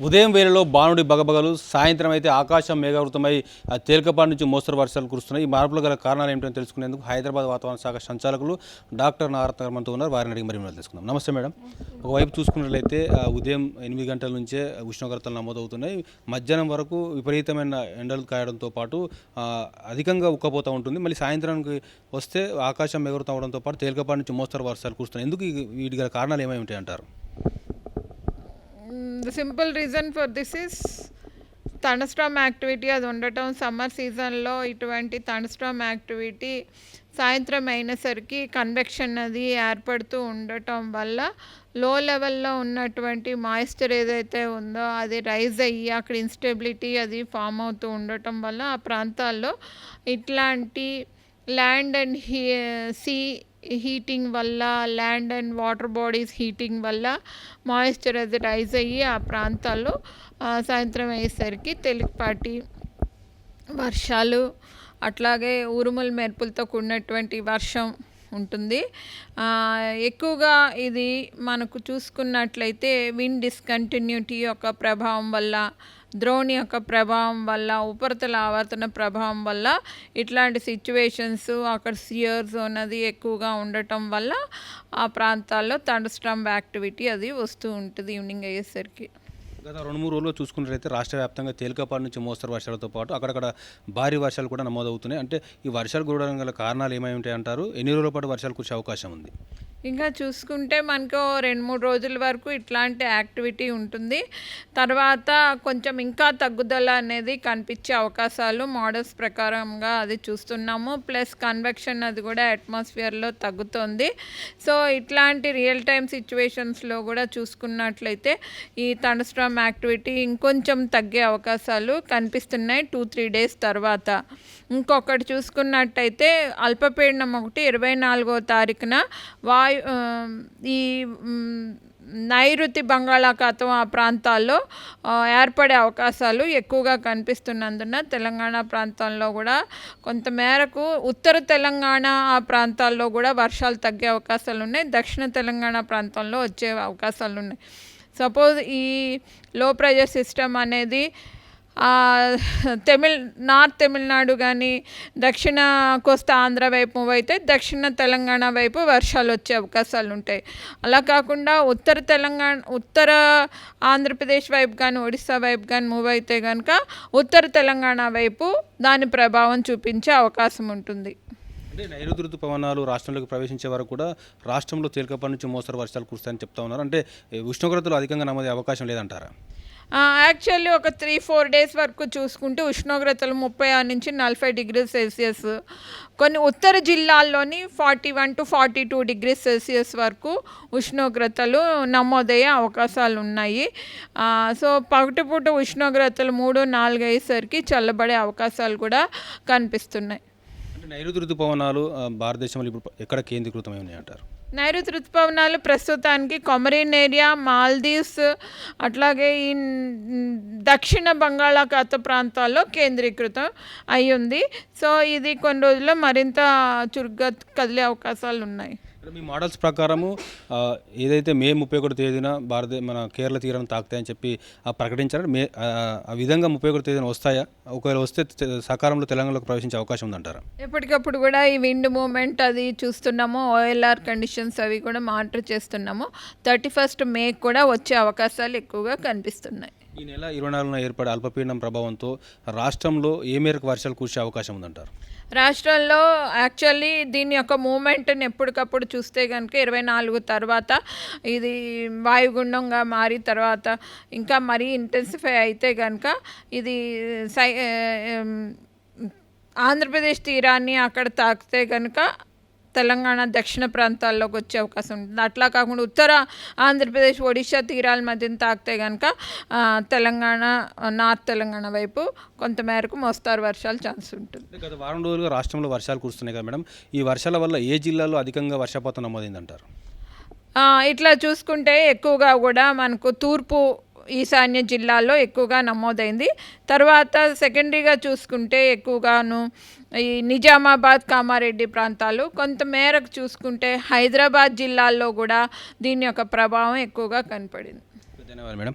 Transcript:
ఉదయం వేళలో బాణుడి బగబగలు సాయంత్రం అయితే ఆకాశం మేఘావృతమై తేలికపాటి నుంచి మోస్తరు వర్షాలు కురుస్తున్నాయి. ఈ మార్పులు గల కారణాలు ఏమిటో తెలుసుకునేందుకు హైదరాబాద్ వాతావరణ శాఖ సంచాలకులు డాక్టర్ నారత్న మనతో ఉన్నారు. వారిని అడిగి మరి తెలుసుకుందాం. నమస్తే మేడం. ఒకవైపు చూసుకున్నట్లయితే ఉదయం ఎనిమిది గంటల నుంచే ఉష్ణోగ్రతలు నమోదవుతున్నాయి. మధ్యాహ్నం వరకు విపరీతమైన ఎండలు కాయడంతో పాటు అధికంగా ఉక్కపోతూ ఉంటుంది. మళ్ళీ సాయంత్రానికి వస్తే ఆకాశం మేఘావృతం అవడంతో పాటు తేలికపాటి నుంచి మోస్తరు వర్షాలు కురుస్తున్నాయి. ఎందుకు వీటి గల కారణాలు ఏమై ఉంటాయి అంటారు the simple reason for this is thunderstorm activity అది ఉండటం సమ్మర్ సీజన్లో ఇటువంటి థండర్స్టామ్ యాక్టివిటీ సాయంత్రం అయినసరికి కన్వెక్షన్ అది ఏర్పడుతూ ఉండటం వల్ల లో లెవెల్లో ఉన్నటువంటి మాయిశ్చర్ ఏదైతే ఉందో అది రైజ్ అయ్యి అక్కడ ఇన్స్టెబిలిటీ అది ఫామ్ అవుతూ ఉండటం వల్ల ఆ ప్రాంతాల్లో ఇట్లాంటి ల్యాండ్ అండ్ హీ సీ హీటింగ్ వల్ల land and water bodies heating వల్ల మాయిశ్చర్ అది రైజ్ అయ్యి ఆ ప్రాంతాల్లో సాయంత్రం అయ్యేసరికి తేలికపాటి వర్షాలు అట్లాగే ఉరుముల మెరుపులతో కూడినటువంటి వర్షం ఉంటుంది. ఎక్కువగా ఇది మనకు చూసుకున్నట్లయితే విండ్ డిస్కంటిన్యూటీ యొక్క ప్రభావం వల్ల ద్రోణి యొక్క ప్రభావం వల్ల ఉపరితల ఆవర్తన ప్రభావం వల్ల ఇట్లాంటి సిచ్యువేషన్స్ అక్కడ సియర్ జోన్ అది ఎక్కువగా ఉండటం వల్ల ఆ ప్రాంతాల్లో థండర్స్టామ్ యాక్టివిటీ అది వస్తూ ఉంటుంది ఈవినింగ్ అయ్యేసరికి. గత రెండు మూడు రోజుల్లో చూసుకున్నట్లయితే రాష్ట్ర వ్యాప్తంగా తేలికపాటి నుంచి మోస్తరు వర్షాలతో పాటు అక్కడక్కడ భారీ వర్షాలు కూడా నమోదవుతున్నాయి. అంటే ఈ వర్షాలు కురవడం గల కారణాలు ఏమై ఉంటాయి అంటారు? ఎన్ని రోజుల పాటు వర్షాలు కురిసే అవకాశం ఉంది? ఇంకా చూసుకుంటే మనకు రెండు మూడు రోజుల వరకు ఇట్లాంటి యాక్టివిటీ ఉంటుంది. తర్వాత కొంచెం ఇంకా తగ్గుదల అనేది కనిపించే అవకాశాలు మోడల్స్ ప్రకారంగా అది చూస్తున్నాము. ప్లస్ కన్వెక్షన్ అది కూడా అట్మాస్ఫియర్లో తగ్గుతుంది. సో ఇట్లాంటి రియల్ టైమ్ సిచ్యువేషన్స్లో కూడా చూసుకున్నట్లయితే ఈ తండస్ట్రామ్ యాక్టివిటీ ఇంకొంచెం తగ్గే అవకాశాలు కనిపిస్తున్నాయి టూ త్రీ డేస్ తర్వాత. ఇంకొకటి చూసుకున్నట్టయితే అల్పపీడనం ఒకటి ఇరవై నాలుగో తారీఖున వాయు ఈ నైరుతి బంగాళాఖాతం ఆ ప్రాంతాల్లో ఏర్పడే అవకాశాలు ఎక్కువగా కనిపిస్తున్నందున తెలంగాణ ప్రాంతంలో కూడా కొంతమేరకు ఉత్తర తెలంగాణ ఆ ప్రాంతాల్లో కూడా వర్షాలు తగ్గే అవకాశాలు ఉన్నాయి దక్షిణ తెలంగాణ ప్రాంతంలో వచ్చే అవకాశాలు ఉన్నాయి సపోజ్ ఈ లో ప్రెజర్ సిస్టమ్ అనేది తమిళ్ నార్త్ తమిళనాడు కానీ దక్షిణ కోస్తా ఆంధ్ర వైపు మూవ్ అయితే దక్షిణ తెలంగాణ వైపు వర్షాలు వచ్చే అవకాశాలు ఉంటాయి. అలా కాకుండా ఉత్తర తెలంగాణ ఉత్తర ఆంధ్రప్రదేశ్ వైపు కానీ ఒడిస్సా వైపు కానీ మూవ్ అయితే కనుక ఉత్తర తెలంగాణ వైపు దాని ప్రభావం చూపించే అవకాశం ఉంటుంది. అంటే నైరుతి ఋతుపవనాలు రాష్ట్రంలోకి ప్రవేశించే వరకు కూడా రాష్ట్రంలో తేలికపాటి నుంచి మోస్తరు వర్షాలు కురుస్తాయని చెప్తా ఉన్నారు. అంటే ఉష్ణోగ్రతలు అధికంగా నమోదే అవకాశం లేదంటారా? యాక్చువల్లీ ఒక త్రీ ఫోర్ డేస్ వరకు చూసుకుంటే ఉష్ణోగ్రతలు ముప్పై ఆరు నుంచి నలభై డిగ్రీ సెల్సియస్ కొన్ని ఉత్తర జిల్లాల్లోని forty one to forty two degree Celsius వరకు ఉష్ణోగ్రతలు నమోదయ్యే అవకాశాలు ఉన్నాయి. సో పగటిపూట ఉష్ణోగ్రతలు మూడు నాలుగు అయ్యేసరికి చల్లబడే అవకాశాలు కూడా కనిపిస్తున్నాయి. నైరుతి ఋతుపవనాలు భారతదేశంలో ఇప్పుడు ఎక్కడ కేంద్రీకృతమై ఉన్నాయి అంటారు నైరుతి ఋతుపవనాలు ప్రస్తుతానికి కొమరిన్ ఏరియా మాల్దీవ్స్ అట్లాగే ఈ దక్షిణ బంగాళాఖాత ప్రాంతాల్లో కేంద్రీకృతం అయి ఉంది సో ఇది కొన్ని రోజుల్లో మరింత చురుగ్గా కదిలే అవకాశాలు ఉన్నాయి మీ మోడల్స్ ప్రకారము ఏదైతే మే ముప్పై ఒకటి తేదీన భారత మన కేరళ తీరాన్ని తాకుతాయని చెప్పి ఆ, ప్రకటించారు మే ఆ, విధంగా ముప్పై ఒకటి తేదీన వస్తాయా? ఒకవేళ వస్తే సకాలంలో తెలంగాణలోకి ప్రవేశించే అవకాశం ఉందంటారా? ఎప్పటికప్పుడు కూడా ఈ విండ్ మూమెంట్ అది చూస్తున్నాము. ఓఎల్ఆర్ కండిషన్స్ అవి కూడా మానిటర్ చేస్తున్నాము. థర్టీ ఫస్ట్ మే కూడా వచ్చే అవకాశాలు ఎక్కువగా కనిపిస్తున్నాయి. ఈ నెల ఇరవై నాలుగున ఏర్పడే అల్పపీడనం ప్రభావంతో రాష్ట్రంలో ఏ మేరకు వర్షాలు కురిసే అవకాశం ఉందంటారు? రాష్ట్రంలో యాక్చువల్లీ దీని యొక్క మూమెంట్ని ఎప్పటికప్పుడు చూస్తే కనుక ఇరవై నాలుగు తర్వాత ఇది వాయుగుండంగా మారి తర్వాత ఇంకా మరీ ఇంటెన్సిఫై అయితే కనుక ఇది సై ఆంధ్రప్రదేశ్ తీరాన్ని అక్కడ తాకితే కనుక తెలంగాణ దక్షిణ ప్రాంతాల్లోకి వచ్చే అవకాశం ఉంటుంది. అట్లా కాకుండా ఉత్తర ఆంధ్రప్రదేశ్ ఒడిశా తీరాల మధ్యన తాకితే కనుక తెలంగాణ నార్త్ తెలంగాణ వైపు కొంతమేరకు మోస్తారు వర్షాలు ఛాన్స్ ఉంటుంది. గత వారం రోజులుగా రాష్ట్రంలో వర్షాలు కురుస్తున్నాయి కదా మేడం. ఈ వర్షాల వల్ల ఏ జిల్లాలో అధికంగా వర్షపాతం నమోదైందంటారు? ఇట్లా చూసుకుంటే ఎక్కువగా కూడా మనకు తూర్పు ఈశాన్య జిల్లాల్లో ఎక్కువగా నమోదైంది. తర్వాత సెకండరీగా చూసుకుంటే ఎక్కువగాను ఈ నిజామాబాద్ కామారెడ్డి ప్రాంతాలు. కొంత మేరకు చూసుకుంటే హైదరాబాద్ జిల్లాల్లో కూడా దీని యొక్క ప్రభావం ఎక్కువగా కనపడింది. ధన్యవాదాలు మేడం.